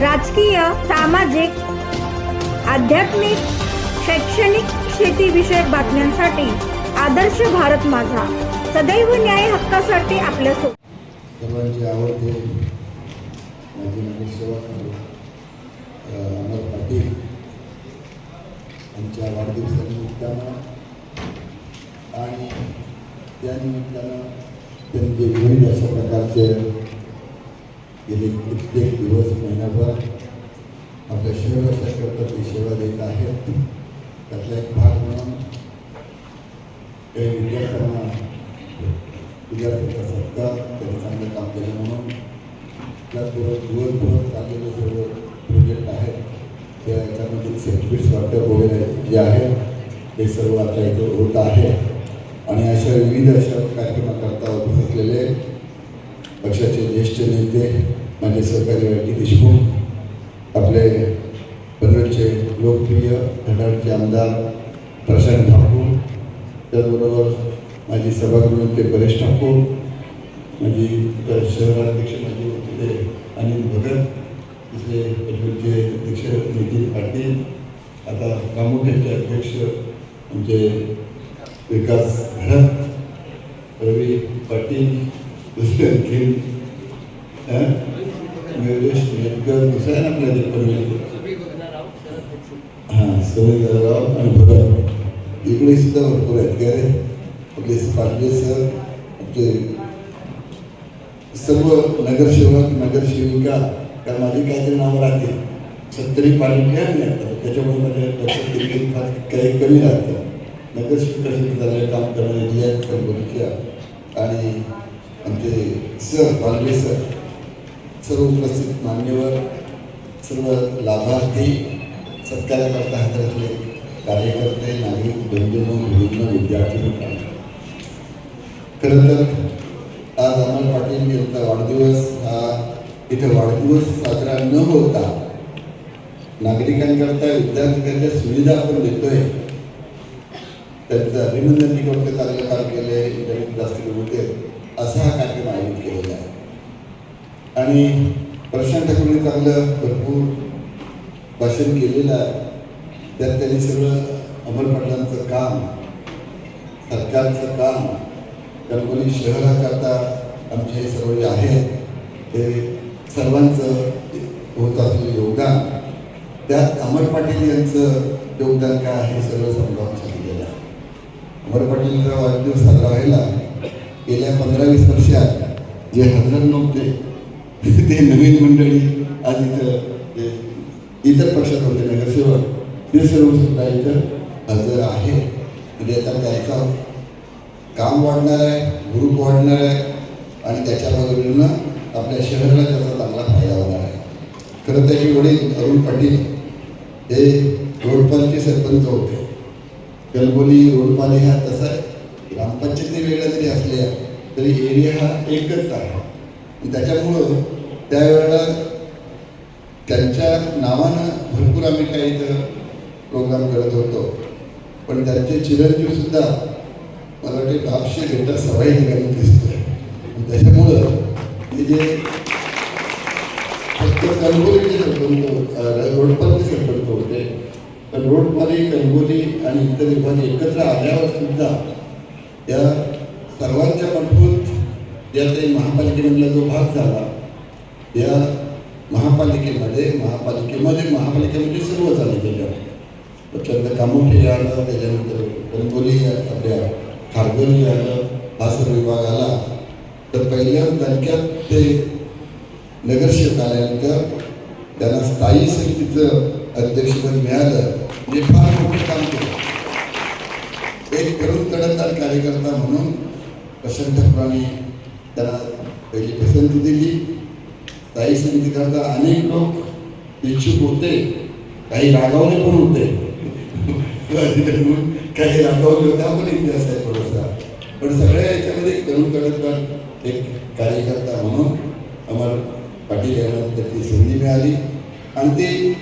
राजकीय सामाजिक आध्यात्मिक शैक्षणिक शेतीविषयक बातम्यांसाठी आदर्श भारत माझा. सदैव न्याय हक्कासाठी आपल्यासोबत सर्वांचे आवडते माझे नगरसेवक अमर पाटील यांच्या वाढदिवसानिमित्तानं आणि त्यानिमित्तानं त्यांचे विविध अशा प्रकारचे गेले कित्येक दिवस महिनाभर आपल्या शहराच्याकरता ते सेवा देत आहेत. त्यातला एक भाग म्हणून काही विद्यार्थ्यांना विद्यार्थ्यांचा सत्कार त्यांनी चांगलं काम केलं म्हणून त्याचबरोबर दिवसभर चाललेले सर्व प्रोजेक्ट आहेत. त्या याच्यामधील सर्टिफिकेट्स वाटप वगैरे जे आहे ते सर्व आता इथं होत आहे. आणि अशा विविध अशा कार्यक्रमाकरता उपस्थित असलेले पक्षाचे ज्येष्ठ नेते माझे सहकारी वाटी देशमुख आपले पनवेलचे लोकप्रिय घटाडचे आमदार प्रशांत ठाकूर त्याचबरोबर माझी सभागृह ते परेश ठाकूर माझी शहराध्यक्ष माझे तिथे अनिल भगत तिथले पनवेलचे अध्यक्ष नितीन पाटील आता कामोठ्याचे अध्यक्ष आमचे विकास घडत रवी पाटील दुसरे आणखी आहे ना आपल्या हां सवयराव आणि इकडे सुद्धा भरपूर आहेत काय रे आपले पाटील सर आपले सर्व नगरसेवक नगरसेविका कारण माझी काहीतरी नावं राहते. सत्तरी ना आता. त्याच्यामुळे माझ्या लक्षात तिकीट फार काही कमी राहतं. नगरसेवकासाठी चांगलं काम करणं इथल्या कंपनीच्या आणि आमचे सर पालवे सर. सर्व उपस्थित मान्यवर सर्व लाभार्थी सत्कार्याकरता हातातले कार्यकर्ते नागरिक बंधूंनो मुलींनो विद्यार्थी मित्रांनो खरं तर आज अमर पाटील यांचा वाढदिवस हा इथे वाढदिवस साजरा न होता नागरिकांकरता विद्यार्थ्यांच्या सुविधा आपण देतोय. त्यांचं अभिनंदन ती करते चांगलं काम जास्त होते असा हा कार्यक्रम आयोजित केलेला आहे. आणि प्रशांत ठाकूरने चांगलं भरपूर भाषण केलेलं आहे. त्यात त्यांनी सगळं अमर पाटलांचं काम सरकारचं काम कणकवली शहराकरता आमचे सर्व जे आहेत ते सर्वांचं होत असलेलं योगदान त्यात अमर पाटील यांचं योगदान काय आहे हे सर्व समजावून सांगितलेलं आहे. अमर पाटीलचा वाढदिवस साजरा व्हायला गेल्या पंधरा वीस वर्षात जे हजर नव्हते ते नवीन मंडळी आज इथं ते इतर पक्षात होते नगरसेवक ते सर्व सुद्धा इथं हजर आहे. म्हणजे आता त्यांचा काम वाढणार आहे ग्रुप वाढणार आहे आणि त्याच्या बाजूनं आपल्या शहराला त्याचा चांगला फायदा होणार आहे. खरं त्याचे वडील अरुण पाटील हे रोडपालचे सरपंच होते. कलबोली रोडपाली हा तसा ग्रामपंचायती वेगळ्या जरी असल्या तरी एरिया हा एकच आहे. त्याच्यामुळं त्यावेळेला त्यांच्या नावानं भरपूर आम्ही काही इथं प्रोग्राम करत होतो. पण त्यांचे चिरंजीवसुद्धा मला वाटते लाभशे भेटा सवाई निघाली दिसतोय त्याच्यामुळं ते जे फक्त कणगोलीचे सरपंच रोडपालचे सरपंच होते म्हणजे पण रोडपाली कणगोली आणि इतर विभाग एकत्र आल्यावर सुद्धा या सर्वांच्या मार्फत या ते महापालिकेमधला जो भाग झाला या महापालिकेमध्ये महापालिकेमध्ये महापालिकेमध्ये सर्व झाले गेले त्याच्यानंतर कामोठे आलं त्याच्यानंतर कणगोली आपल्या खारगोली आलं हा सर्व विभाग आला. तर पहिल्या तालुक्यात ते नगरसेवक आल्यानंतर त्यांना स्थायी समितीचं अध्यक्षपद मिळालं. जे फार मोठं काम केलं. एक तरुण तडकदार कार्यकर्ता म्हणून प्रशांत त्याला पहिली पसंती दिली. स्थायी समितीकरता अनेक लोक इच्छुक होते. काही रागावले पण होते. काही रागावले होते. आपण इतिहास आहे थोडासा. पण सगळ्या याच्यामध्ये करून तडकदार एक कार्यकर्ता म्हणून अमर पाटील यांना त्याची संधी मिळाली. आणि ते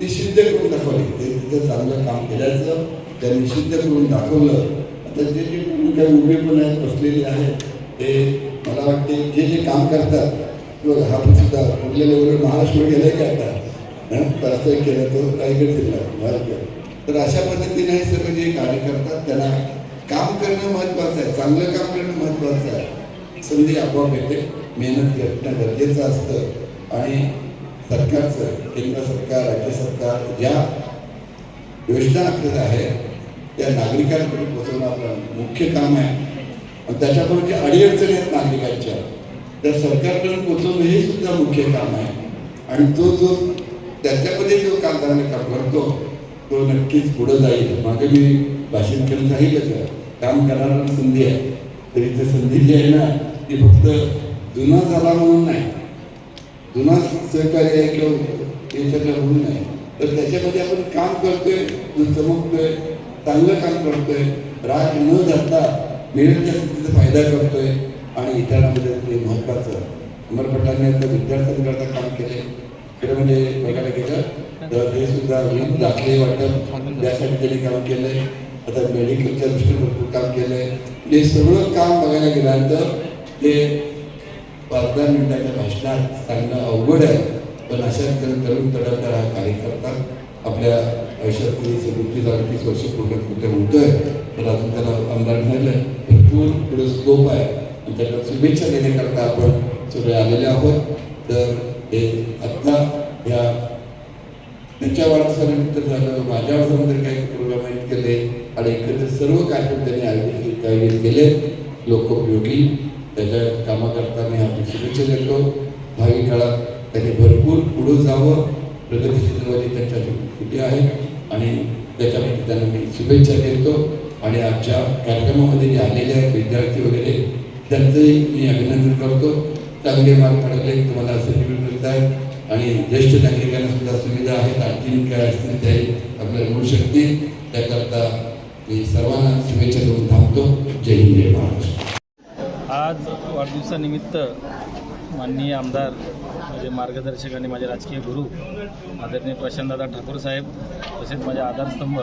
ती सिद्ध करून दाखवली. ते तिथं चांगलं काम केल्याचं त्यांनी सिद्ध करून दाखवलं. आता जे जे काही उभे पण आहेत बसलेले आहेत ते मला वाटते जे जे काम करतात किंवा हा पण सुद्धा कुठल्या लेवलवर महाराष्ट्र गेले करतात आता? हं? प्रस्तावित केला तो रायगड जिल्हा तर अशा पद्धतीने हे सर्व जे कार्य करतात त्यांना काम करणं महत्त्वाचं आहे चांगलं काम करणं महत्त्वाचं आहे. संधी आपोआप येते मेहनत करणं गरजेचं असतं आणि सरकारचं केंद्र सरकार राज्य सरकार ज्या योजना आपल्याला आहे त्या नागरिकांकडे पोहोचवणं आपलं मुख्य काम आहे. आणि त्याच्यामुळे जे अडीअडचणी आहेत नागरिकांच्या. त्या सरकारकडून पोचवणं हे सुद्धा मुख्य काम आहे. आणि तो जो त्याच्यामध्ये जो कामगारांना काम करतो तो नक्कीच पुढं जाईल. मागे मी भाषण करून सांगितलं काम करणारा संधी आहे. तरी ते संधी जी आहे ना ती फक्त जुना झाला म्हणून नाही. जुना सहकार्य आहे किंवा याच्यातलं म्हणून नाही. तर त्याच्यामध्ये आपण काम करतोय चमकतोय चांगलं काम करतोय. राग न जाता मिळेल त्या स्थितीचा फायदा करतोय आणि इतरांमध्ये ते महत्त्वाचं. अमर पटलांनी आता विद्यार्थ्यांकरता काम केले खरं म्हणजे बघायला गेलं तर ते सुद्धा विविध दाखले वाटप त्यासाठी त्यांनी काम केलंय. आता मेडिकलच्या दृष्टीने भरपूर काम केलंय. हे सगळं काम बघायला गेल्यानंतर ते पाच दहा मिनिटाच्या भाषणात सांगणं अवघड आहे. पण अशा तरुण तरुण तडफदार हा करतात आपल्या आयुष्यात कधी समृद्धी अडतीस वर्ष पूर्ण कुठे म्हणतोय तर अजून त्याला आमदार झालं भरपूर पुढे स्कोप आहे. आणि त्याला शुभेच्छा देण्याकरता आपण सगळे आलेले आहोत. तर हे आत्ता ह्या त्यांच्या वाढदिवसानिमित्त झालं माझ्या वाढदिवसानंतर काही प्रोग्राम आयोजित केले आणि एकत्र सर्व कार्यक्रम त्यांनी आयोजित आयोजित केले. लोकोपयोगी त्याच्या कामाकरता मी आपली शुभेच्छा देतो. भावी काळात त्यांनी भरपूर पुढं जावं. प्रगतीची त्यांच्या कुठे आहे आणि त्याच्यामध्ये त्यांना मी शुभेच्छा देतो. आणि आजच्या कार्यक्रमामध्ये जे आलेले आहेत विद्यार्थी वगैरे त्यांचंही मी अभिनंदन करतो. चांगले मार्क पडले तुम्हाला सर्टिफिकेट मिळत आहेत. आणि ज्येष्ठ नागरिकांना सुद्धा सुविधा आहेत आणखीन काय असतील ते आपल्याला मिळू शकतील. त्याकरता मी सर्वांना शुभेच्छा देऊन थांबतो. जय हिंद जय महाराष्ट्र. आज वाढदिवसानिमित्त माननीय आमदार माझे मार्गदर्शक आणि माझे राजकीय गुरु आदरणीय प्रशांतदादा ठाकूर साहेब तसेच माझे आधारस्तंभ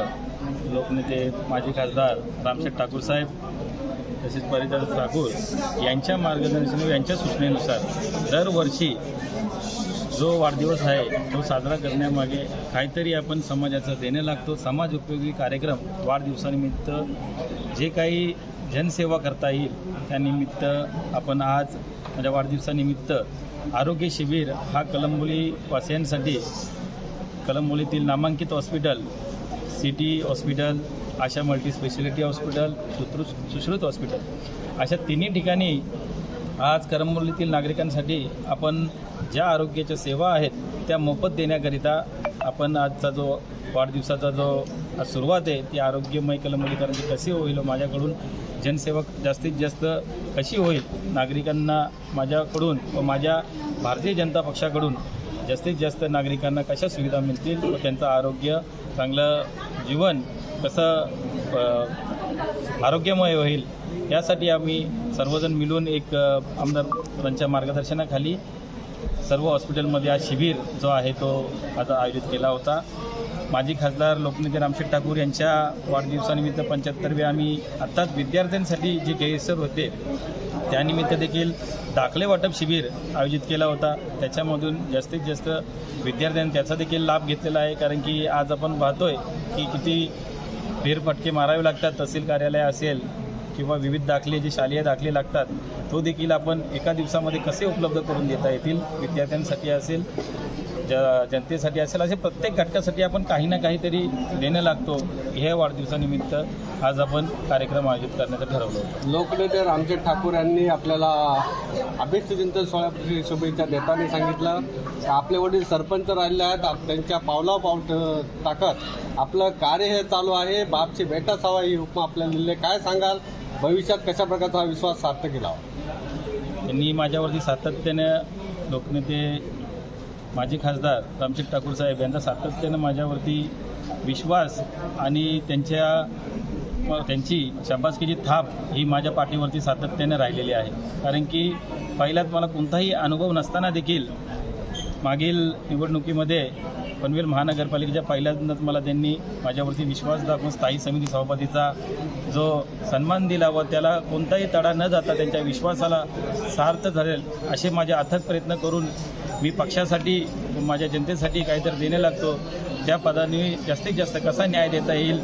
लोकनेते माजी खासदार रामशेठ ठाकूर साहेब तसेच परिदास ठाकूर यांच्या मार्गदर्शन यांच्या सूचनेनुसार दरवर्षी जो वाढदिवस आहे तो साजरा करण्यामागे काहीतरी आपण समाजाचं देणं लागतो. समाज उपयोगी कार्यक्रम वाढदिवसानिमित्त जे काही जनसेवा करता येईल त्यानिमित्त आपण आज माझ्या वाढदिवसानिमित्त आरोग्य शिबिर हा कलंबोली वासियांसाठी कलंबोलीतील नामांकित hospital city hospital Asha multi speciality hospital Sushrut Sushrut hospital अशा तिन्ही ठिकाणी आज करंबोलीतील नागरिकांसाठी आपण ज्या आरोग्याच्या सेवा आहेत त्या मोफत देण्याकरिता आपण आजचा जो वाढदिवसाचा जो सुरुवात आहे ती आरोग्यमय कलंबोलीकरांची कशी होईल हो माझ्याकडून? जनसेवा जास्तीत जास्त कशी होईल? नागरिकांना माझ्याकडून व माझ्या भारतीय जनता पक्षाकडून जास्तीत जास्त नागरिकांना कशा सुविधा मिळतील व त्यांचं आरोग्य चांगलं जीवन कसं आरोग्यमय होईल? यासाठी आम्ही सर्वजण मिळून एक आमदार आमदारांच्या मार्गदर्शनाखाली सर्व हॉस्पिटलमध्ये आज शिबिर जो आहे तो आता आयोजित केला होता. माजी खासदार लोकनेते रामशेठ ठाकूर यांच्या वाढदिवसानिमित्त पंच्याहत्तरवे आम्ही आत्ताच विद्यार्थ्यांसाठी जे गैरसर होते त्यानिमित्त देखील दाखले वाटप शिबिर आयोजित केला होता. त्याच्यामधून जास्तीत जास्त विद्यार्थ्यांनी त्याचा देखील लाभ घेतलेला आहे कारण की आज आपण पाहतोय की किती फेरफटके मारावे लागतात तहसील कार्यालय असेल किंवा विविध दाखले जे शालेय दाखले लागतात तो देखील आपण एका दिवसामध्ये कसे उपलब्ध करून देता येतील विद्यार्थ्यांसाठी असेल ज जनतेसाठी असेल असे प्रत्येक घटकासाठी आपण काही ना काहीतरी देणं लागतो. हे वाढदिवसानिमित्त आज आपण कार्यक्रम आयोजित करण्याचं ठरवलं होतं. लोकनेते रामचंद ठाकूर यांनी आपल्याला अभिष्टचिंतन सोहळ्याची शुभेच्छा देताना सांगितलं. की आपले वडील सरपंच राहिले आहेत त्यांच्या पावला पाव टाकत. आपलं कार्य हे चालू आहे. बापची भेटा हवा ही उपमा आपल्याला काय सांगाल? भविष्यात कशा प्रकारचा हा विश्वास सार्थ केला? त्यांनी माझ्यावरती सातत्याने लोकनेते माजी खासदार रामशेठ ठाकूर साहेब यांचा सातत्यानं माझ्यावरती विश्वास आणि त्यांच्या त्यांची शाबासकीची थाप ही माझ्या पाठीवरती सातत्याने राहिलेली आहे. कारण की पहिल्यात मला कोणताही अनुभव नसताना देखील मागील निवडणुकीमध्ये पनवेल महानगरपालिकेच्या पहिल्यांदाच मला त्यांनी माझ्यावरती विश्वास दाखवून स्थायी समिती सभापतीचा जो सन्मान दिला व त्याला कोणताही तडा न जाता त्यांच्या विश्वासाला सार्थ झालेल असे माझे अथक प्रयत्न करून मी पक्षासाठी माझ्या जनतेसाठी काहीतरी देणे लागतो. त्या पदाने जास्तीत जास्त कसा न्याय देता येईल?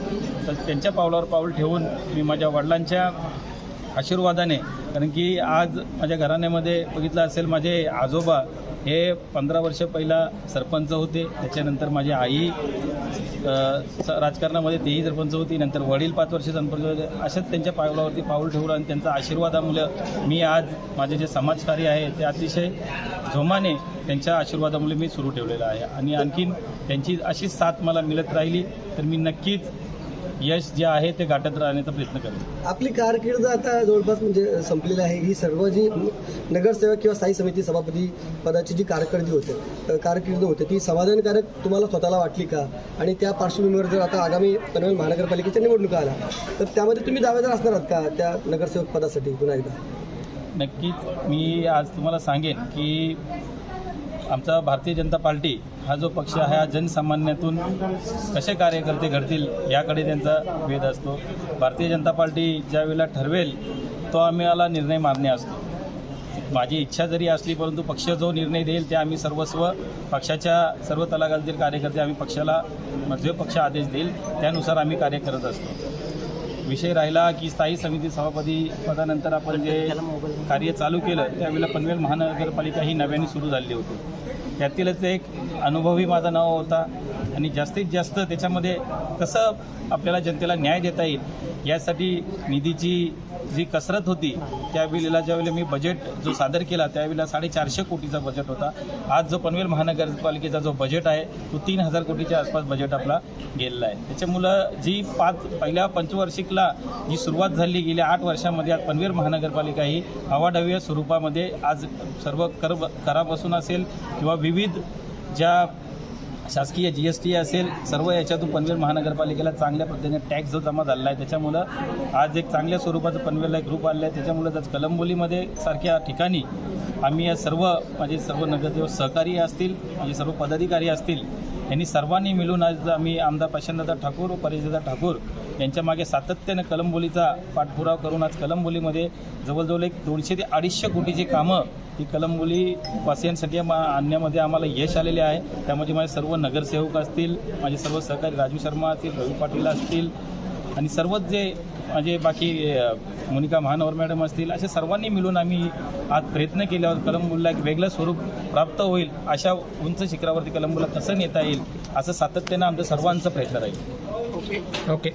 तर त्यांच्या पावलावर पाऊल ठेवून मी माझ्या वडिलांच्या आशीर्वादाने कारण की आज माझ्या घराण्यामध्ये बघितलं असेल माझे आजोबा हे पंधरा वर्ष पहिला सरपंच होते. त्याच्यानंतर माझी आई स- राजकारणामध्ये तेही सरपंच होती. नंतर वडील पाच वर्ष सरपंच होते. अशाच त्यांच्या पावलावरती पाऊल ठेवलं आणि त्यांच्या आशीर्वादामुळे मी आज माझे जे समाजकार्य आहे ते अतिशय जोमाने त्यांच्या आशीर्वादामुळे मी सुरू ठेवलेलं आहे. आणि आणखीन त्यांची अशीच साथ मला मिळत राहिली तर मी नक्कीच यश जे आहे ते गाठत राहण्याचा प्रयत्न करेन. आपली कारकीर्द आता जवळपास म्हणजे संपलेली आहे. ही सर्व जी नगरसेवक किंवा स्थायी समिती सभापती पदाची जी कारकिर्दी होते कारकीर्द होते ती समाधानकारक तुम्हाला स्वतःला वाटली का? आणि त्या पार्श्वभूमीवर जर आता आगामी पनवेल महानगरपालिकेच्या निवडणुका आल्या तर त्यामध्ये तुम्ही दावेदार असणार आहात का त्या नगरसेवक पदासाठी पुन्हा एकदा? नक्कीच मी आज तुम्हाला सांगेन की आमचा भारतीय जनता पार्टी हा जो पक्ष आहे हा जनसामान्यातून कसे कार्यकर्ते घडतील याकडे त्यांचा वेध असतो. भारतीय जनता पार्टी ज्यावेळेला ठरवेल तो आम्हाला निर्णय मान्य असतो. माझी इच्छा जरी असली परंतु पक्ष जो निर्णय देईल ते आम्ही सर्वस्व पक्षाच्या सर्व तलागातील कार्यकर्ते आम्ही पक्षाला जो पक्ष आदेश देईल त्यानुसार आम्ही कार्य करत असतो. विषय राहिला की स्थायी समिती सभापती पदानंतर आपण जे कार्य चालू केलं त्यावेळेला पनवेल महानगरपालिका ही नव्याने सुरू झालेली होती. त्यातीलच एक अनुभवी माझा नाव होता. आणि जास्तीत जास्त त्याच्यामध्ये कसं आपल्याला जनतेला न्याय देता येईल यासाठी निधीची जी कसरत होती त्यावेळेला ज्यावेळेला मी बजेट जो सादर केला त्यावेळेला साडेचारशे कोटीचा बजेट होता. आज जो पनवेल महानगरपालिकेचा जो बजेट आहे तो तीन हजार कोटीच्या आसपास बजेट आपला गेलेला आहे. त्याच्यामुळं जी पाच पहिल्या पंचवार्षिकला जी सुरुवात झाली गेल्या आठ वर्षामध्ये आज पनवेल महानगरपालिका ही अवाढव्य स्वरूपामध्ये आज सर्व कर करापासून असेल किंवा विविध ज्या शासकीय जी एस टी असेल सर्व याच्यातून पनवेल महानगरपालिकेला चांगल्या पद्धतीने टॅक्स जो जमा झालेला आहे त्याच्यामुळं आज एक चांगल्या स्वरूपाचं पनवेलला एक ग्रुप आलेलं आहे. त्याच्यामुळं आज कलंबोलीमध्ये सारख्या ठिकाणी आम्ही या सर्व माझे सर्व नगरसेवक सहकारी असतील माझे सर्व पदाधिकारी असतील यांनी सर्वांनी मिळून आज आम्ही आमदार प्रशांतदा ठाकूर व परिजदा ठाकूर यांच्या मागे सातत्यानं कलंबोलीचा पाठपुरावा करून आज कलंबोलीमध्ये जवळजवळ एक दोनशे ते अडीचशे कोटीची कामं ही कलंबोली वासियांसाठी मा आणण्यामध्ये आम्हाला यश आलेले आहे. त्यामध्ये माझे सर्व नगरसेवक असतील माझे सर्व सहकारी राजू शर्मा असतील रवी पाटील असतील आणि सर्वच जे माझे बाकी मोनिका महानवर मॅडम असतील अशा सर्वांनी मिळून आम्ही आज प्रयत्न केल्यावर कलंबूला एक वेगळं स्वरूप प्राप्त होईल अशा उंच शिखरावरती कलंबूला कसं नेता येईल असं सातत्यानं आमचं सर्वांचा प्रयत्न राहील. ओके.